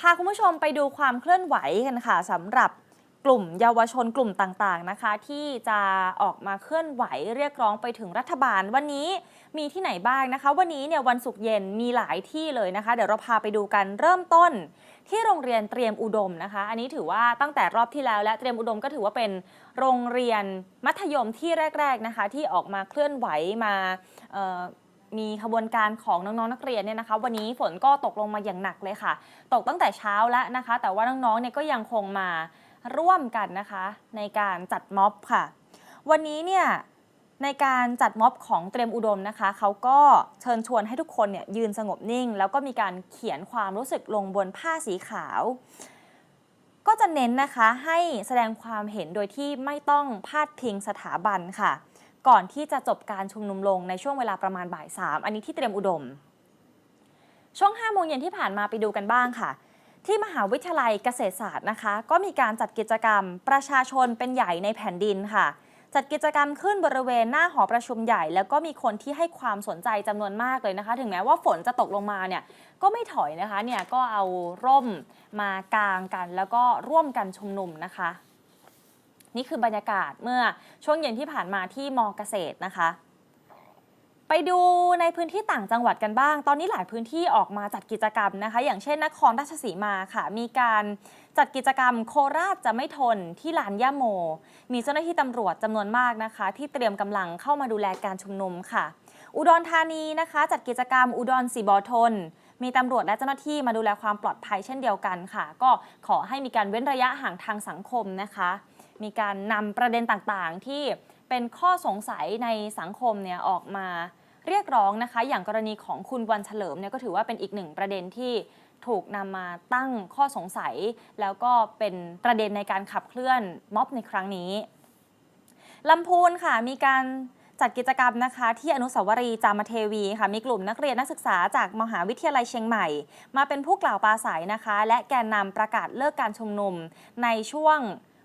พาคุณผู้ชมไปดูความเคลื่อนไหวกันค่ะสำหรับกลุ่มเยาวชนกลุ่มต่างๆนะคะ ที่จะออกมาเคลื่อนไหวเรียกร้องไปถึงรัฐบาลวันนี้มีที่ไหนบ้างนะคะ วันนี้เนี่ยวันศุกร์เย็นมีหลายที่เลยนะคะ เดี๋ยวเราพาไปดูกันเริ่มต้น ที่โรงเรียนเตรียมอุดมนะคะ อันนี้ถือว่าตั้งแต่รอบที่แล้วและเตรียมอุดมก็ถือว่าเป็นโรงเรียนมัธยมที่แรก ๆนะคะ ที่ออกมาเคลื่อนไหวมา มีขบวนการของน้องๆนักเรียนเนี่ยนะคะ วันนี้ฝนก็ตกลงมาอย่างหนักเลยค่ะ ตกตั้งแต่เช้าแล้วนะคะ แต่ว่าน้องๆเนี่ยก็ยังคงมาร่วมกันนะคะ ในการจัดม็อบค่ะ วันนี้เนี่ยในการจัดม็อบของเตรียมอุดมนะคะ เขาก็เชิญชวนให้ทุกคนเนี่ยยืนสงบนิ่ง แล้วก็มีการเขียนความรู้สึกลงบนผ้าสีขาว ก็จะเน้นนะคะให้แสดงความเห็นโดยที่ไม่ต้องพาดพิงสถาบันค่ะ ก่อนที่จะจบการชุมนุมลงในช่วงเวลาประมาณบ่ายสามอันนี้ที่เตรียมอุดม ช่วง5โมงเย็นที่ผ่านมาไปดูกันบ้างค่ะ ที่มหาวิทยาลัยเกษตรศาสตร์นะคะ ก็มีการจัดกิจกรรมประชาชนเป็นใหญ่ในแผ่นดินค่ะ จัดกิจกรรมขึ้นบริเวณหน้าหอประชุมใหญ่ แล้วก็มีคนที่ให้ความสนใจจำนวนมากเลยนะคะ ถึงแม้ว่าฝนจะตกลงมาเนี่ยก็ไม่ถอยนะคะเนี่ยก็เอาร่มมากางกัน แล้วก็ร่วมกันชุมนุมนะคะ นี่คือบรรยากาศเมื่อช่วงเย็นที่ผ่านมาที่มอเกษตรนะคะ ไปดูในพื้นที่ต่างจังหวัดกันบ้าง ตอนนี้หลายพื้นที่ออกมาจัดกิจกรรมนะคะ อย่างเช่นนครราชสีมาค่ะ มีการจัดกิจกรรมโคราชจะไม่ทนที่ลานย่าโม มีเจ้าหน้าที่ตำรวจจำนวนมากนะคะ ที่เตรียมกำลังเข้ามาดูแลการชุมนุมค่ะ อุดรธานีนะคะ จัดกิจกรรมอุดรสีบอทนมีตำรวจและเจ้าหน้าที่มาดูแลความปลอดภัยเช่นเดียวกันค่ะ ก็ขอให้มีการเว้นระยะห่างทางสังคมนะคะ มีการนำประเด็นต่างๆ ที่เป็นข้อสงสัยในสังคมเนี่ยออกมาเรียกร้องนะคะ อย่างกรณีของคุณวันเฉลิมเนี่ยก็ถือว่าเป็นอีกหนึ่งประเด็นที่ถูกนำมาตั้งข้อสงสัย แล้วก็เป็นประเด็นในการขับเคลื่อนม็อบในครั้งนี้ลำพูนค่ะมีการจัดกิจกรรมนะคะ ที่อนุสาวรีย์จามเทวีค่ะมีกลุ่มนักเรียนนักศึกษาจากมหาวิทยาลัยเชียงใหม่ มาเป็นผู้กล่าวปราศัยนะคะ และแกนนำประกาศเลิกการชุมนุมในช่วง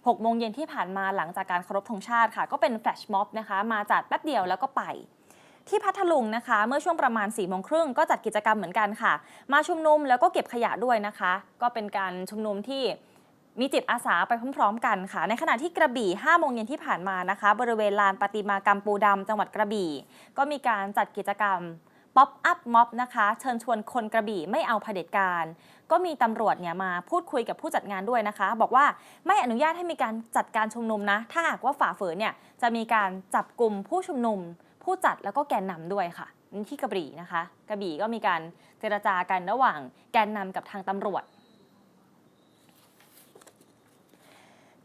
6โมงเย็นที่ผ่านมาหลังจากการเคารพธงชาติค่ะ ก็เป็นแฟลชม็อบนะคะ มาจัดแป๊บเดียวแล้วก็ไป ที่พัทลุงนะคะ เมื่อช่วงประมาณ4ี่โมงครึ่งก็จัดกิจกรรมเหมือนกันค่ะ มาชุมนุมแล้วก็เก็บขยะด้วยนะคะ ก็เป็นการชุมนุมที่มีจิตอาสาไปพร้อมๆกันค่ะ ในขณะที่กระบี่5โมงเย็นที่ผ่านมานะคะ บริเวณลานประติมากรรมปูดำจังหวัดกระบี่ ก็มีการจัดกิจกรรม ป๊อปอัพม็อบนะคะ เชิญชวนคนกระบี่ไม่เอาเผด็จการ ก็มีตำรวจเนี่ยมาพูดคุยกับผู้จัดงานด้วยนะคะ บอกว่าไม่อนุญาตให้มีการจัดการชุมนุมนะ ถ้าหากว่าฝ่าฝืนเนี่ยจะมีการจับกลุ่มผู้ชุมนุม ผู้จัดแล้วก็แกนนำด้วยค่ะที่กระบี่นะคะ กระบี่ก็มีการเจรจากันระหว่างแกนนำกับทางตำรวจ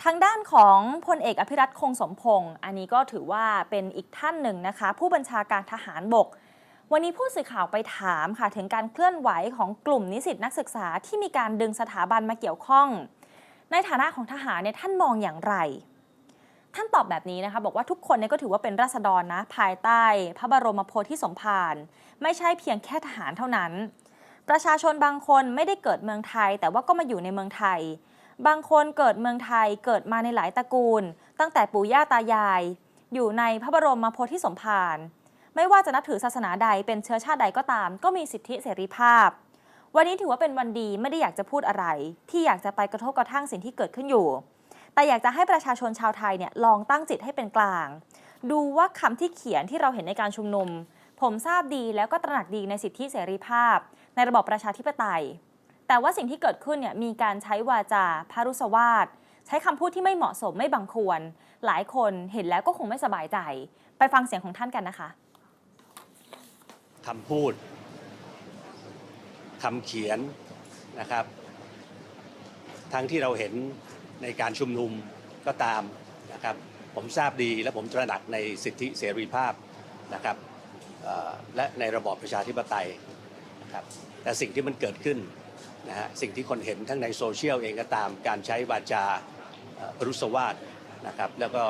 ทางด้านของพลเอกอภิรัตคงสมพงศ์อันนี้ก็ถือว่าเป็นอีกท่านหนึ่งนะคะ ผู้บัญชาการทหารบก วันนี้ผู้สื่อข่าวไปถามค่ะถึงการเคลื่อนไหวของกลุ่มนิสิตนักศึกษาที่มีการดึงสถาบันมาเกี่ยวข้อง ในฐานะของทหารเนี่ยท่านมองอย่างไร ท่านตอบแบบนี้นะคะ บอกว่าทุกคนเนี่ยก็ถือว่าเป็นราษฎรนะภายใต้ พระบรมโพธิสมภารไม่ใช่เพียงแค่ทหารเท่านั้น ประชาชนบางคนไม่ได้เกิดเมืองไทย แต่ว่าก็มาอยู่ในเมืองไทย บางคนเกิดเมืองไทยเกิดมาในหลายตระกูล ตั้งแต่ปู่ย่าตายาย อยู่ในพระบรมโพธิสมภาร ไม่ว่าจะนับถือศาสนาใดเป็นเชื้อชาติใดก็ตาม ก็มีสิทธิเสรีภาพ วันนี้ถือว่าเป็นวันดีไม่ได้อยากจะพูดอะไร ที่อยากจะไปกระทบกระทั่งสิ่งที่เกิดขึ้นอยู่ แต่อยากจะให้ประชาชนชาวไทยเนี่ยลองตั้งจิตให้เป็นกลาง ดูว่าคำที่เขียนที่เราเห็นในการชุมนุม ผมทราบดีแล้วก็ตระหนักดีในสิทธิเสรีภาพ ในระบอบประชาธิปไตย แต่ว่าสิ่งที่เกิดขึ้นเนี่ยมีการใช้วาจาพารุสวาทใช้คำพูดที่ไม่เหมาะสมไม่บังควร หลายคนเห็นแล้วก็คงไม่สบายใจ ไปฟังเสียงของท่านกันนะคะ คำพูดคำเขียนนะครับ ทั้งที่เราเห็นในการชุมนุมก็ตามนะครับ ผมทราบดีและผมตระหนักในสิทธิเสรีภาพนะครับและในระบอบประชาธิปไตยนะครับแต่สิ่งที่มันเกิดขึ้นนะฮะสิ่งที่คนเห็นทั้งในโซเชียลเองก็ตาม การใช้วาจาพรุษวาทนะครับ แล้วก็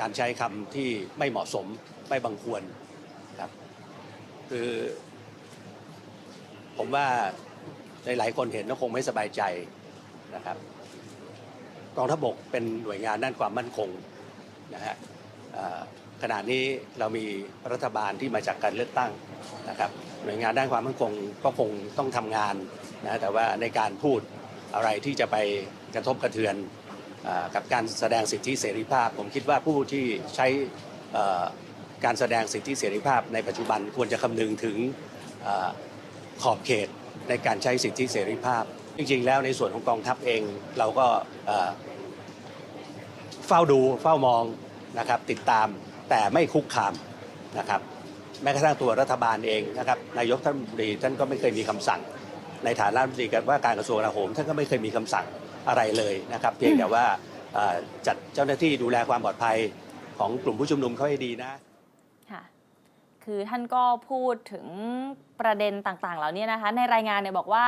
การใช้คำที่ไม่เหมาะสมไม่บังควร คือ ผมว่าหลายๆคนเห็นก็คงไม่สบายใจนะครับกองทัพบกเป็นหน่วยงานด้านความมั่นคงนะฮะขณะนี้เรามีรัฐบาลที่มาจากการเลือกตั้งนะครับ หน่วยงานด้านความมั่นคงก็คงต้องทำงานนะแต่ว่าในการพูดอะไรที่จะไปกระทบกระเทือนกับการแสดงสิทธิเสรีภาพ ผมคิดว่าผู้ที่ใช้อ่อ การแสดงสิทธิเสรีภาพในปัจจุบันควรจะคำนึงถึงอขอบเขตในการใช้สิทธิเสรีภาพ จริงๆ แล้วในส่วนของกองทัพเองเราก็เฝ้าดูเฝ้ามองนะครับติดตามแต่ไม่คุกคามนะครับแม้กระทั่งตัวรัฐบาลเองนะครับนายกท่านบุรีท่านก็ไม่เคยมีคำสั่ง ในฐานะรัฐมนตรีว่าการกระทรวงกลาโหมท่านก็ไม่เคยมีคำสั่งอะไรเลยนะครับเพียงแต่ว่าจัดเจ้าหน้าที่ดูแลความปลอดภัยของกลุ่มผู้ชุมนุมเขาให้ดีนะ คือท่านก็พูดถึงประเด็นต่างๆ เหล่านี้นะคะ ในรายงานเนี่ยบอกว่า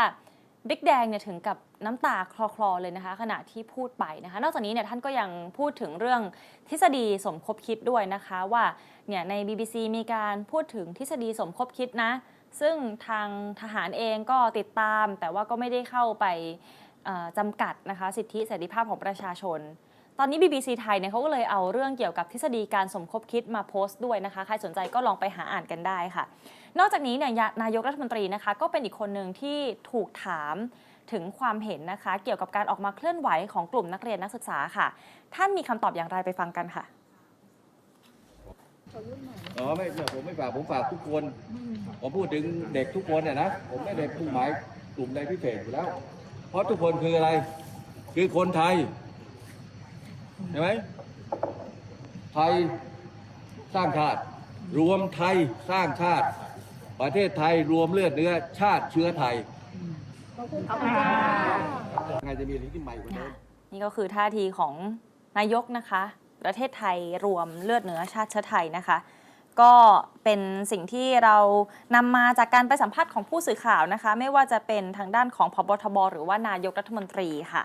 บิ๊กแดงเนี่ยถึงกับน้ำตาคลอๆเลยนะคะ ขณะที่พูดไปนะคะ นอกจากนี้เนี่ยท่านก็ยังพูดถึงเรื่องทฤษฎีสมคบคิดด้วยนะคะว่าเนี่ยใน BBC มีการพูดถึงทฤษฎีสมคบคิดนะ ซึ่งทางทหารเองก็ติดตาม แต่ว่าก็ไม่ได้เข้าไปจำกัดนะคะ สิทธิเสรีภาพของประชาชน ตอนนี้ BBC ไทยเนี่ยเขาก็เลยเอาเรื่องเกี่ยวกับทฤษฎีการสมคบคิดมาโพสต์ด้วยนะคะ ใครสนใจก็ลองไปหาอ่านกันได้ค่ะ นอกจากนี้เนี่ยนายกรัฐมนตรีนะคะ ก็เป็นอีกคนหนึ่งที่ถูกถามถึงความเห็นนะคะ เกี่ยวกับการออกมาเคลื่อนไหวของกลุ่มนักเรียนนักศึกษาค่ะ ท่านมีคำตอบอย่างไรไปฟังกันค่ะอ๋อไม่ไม่ผมไม่ฝากผมฝากทุกคน ผมพูดถึงเด็กทุกคนเนี่ยนะผมไม่ได้ผู้หมายกลุ่มใดพิเศษอยู่แล้ว เพราะทุกคนคืออะไร คือคนไทย ใช่ไหมไทยสร้างชาติ รวมไทยสร้างชาติ ประเทศไทยรวมเลือดเนื้อ ชาติเชื้อไทยไงจะมีอะไรที่ใหม่กว่าเดิมนี่ก็คือท่าทีของนายกนะคะ ประเทศไทยรวมเลือดเนื้อชาติเชื้อไทยนะคะ ก็เป็นสิ่งที่เรานำมาจากการไปสัมภาษณ์ของผู้สื่อข่าวนะคะ ไม่ว่าจะเป็นทางด้านของพบทบหรือว่านายกรัฐมนตรีค่ะ